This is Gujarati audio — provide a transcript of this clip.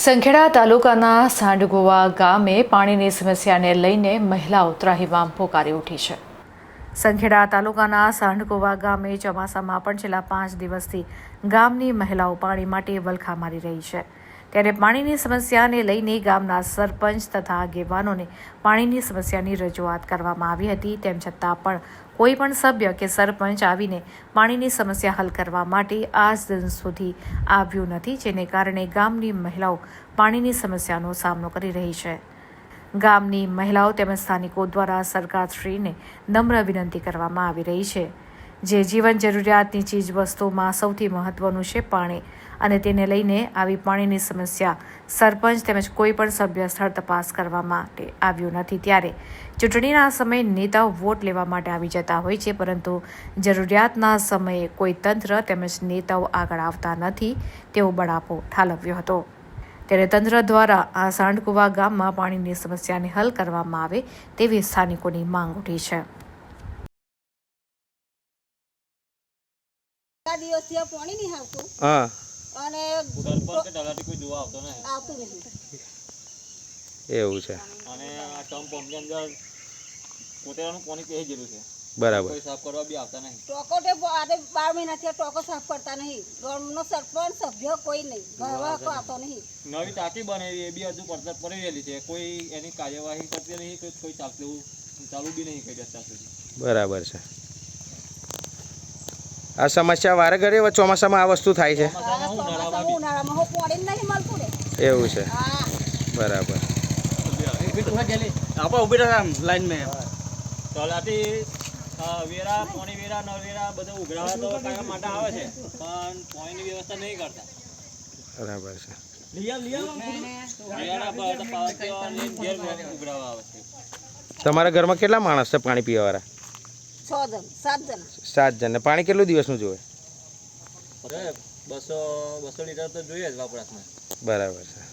સંખેડા તાલુકાના સાંડગોવા ગામે પાણીની સમસ્યાને લઈને મહિલાઓ ત્રાહિમામ પોકારી ઉઠી છે. સંખેડા તાલુકાના સાંડગોવા ગામે ચોમાસામાં પણ છેલ્લા પાંચ દિવસથી ગામની મહિલાઓ પાણી માટે વલખા મારી રહી છે. ત્યારે પાણીની સમસ્યાને લઈને ગામના સરપંચ તથા આગેવાનોને પાણીની સમસ્યાની રજૂઆત કરવામાં આવી હતી. તેમ છતાં પણ કોઈ પણ સભ્ય કે સરપંચ આવીને પાણીની સમસ્યા હલ કરવા માટે આજ દિન સુધી આવ્યું નથી, જેને કારણે ગામની મહિલાઓ પાણીની સમસ્યાનો સામનો કરી રહી છે. ગામની મહિલાઓ તેમજ સ્થાનિકો દ્વારા સરકારશ્રીને નમ્ર વિનંતી કરવામાં આવી રહી છે. જે જીવન જરૂરિયાતની ચીજ વસ્તુમાં સૌથી મહત્વનું છે પાણી. અને તેને લઈને આવી પાણીની સમસ્યા. સરપંચ તેમજ કોઈ પણ સભ્ય સ્થળ તપાસ કરવા માટે આવ્યું નથી ત્યારે ચૂંટણીના સમયે નેતાઓ વોટ લેવા માટે આવી જતા હોય છે પરંતુ જરૂરિયાતના સમયે કોઈ તંત્ર તેમજ નેતાઓ આગળ આવતા નથી તેવો બળાપો ઠાલવ્યો હતો. ત્યારે તંત્ર દ્વારા આ સાંડકુવા ગામમાં પાણીની સમસ્યાને હલ કરવામાં આવે તેવી સ્થાનિકોની માંગ ઉઠી છે. દિવસથી પાણી નહીં આવતું. હા. અને સરપંચ કે તલાટી કોઈ જોવા આવતો નહીં. આવતું નહીં એવું છે. અને આ ટર્મ પંપની અંદર પોતેવાનું પાણી પહેરી ગયેલું છે? બરાબર. કોઈ સાફ કરવા બી આવતા નહીં. ટોકો તે આજે બાર મહિનાથી ટોકો સાફ કરતા નહીં. ગામનો સરપંચ સભ્ય કોઈ નહીં. આવતો નહીં. નવી ટાંકી બનાવી એ બી હજુ પડતર પડી રહેલી છે. કોઈ એની કાર્યવાહી કરતી નહીં કોઈ કોઈ ચાલતું ચાલુ બી નહીં કરી અત્યાર સુધી. બરાબર છે. આ સમસ્યા વારે ઘડીએ ચોમાસામાં આ વસ્તુ થાય છે. એવું છે. બરાબર. આપણે ઊભી રહ્યા લાઈન મેં. તલાટી વેરા પાણી વેરા નળ બધું ઉઘરાવા તો કાયમ માટે આવે છે. પણ પાણીની વ્યવસ્થા નહીં કરતા. બરાબર ઘેર છે. તમારા ઘરમાં કેટલા માણસ છે પાણી પીવાવાળા? છ જણ સાત જણ. સાત જણ. ને પાણી કેટલું દિવસનું જોઈએ? બસો બસો લીટર તો જોઈએ જ વપરાશમાં. બરાબર છે.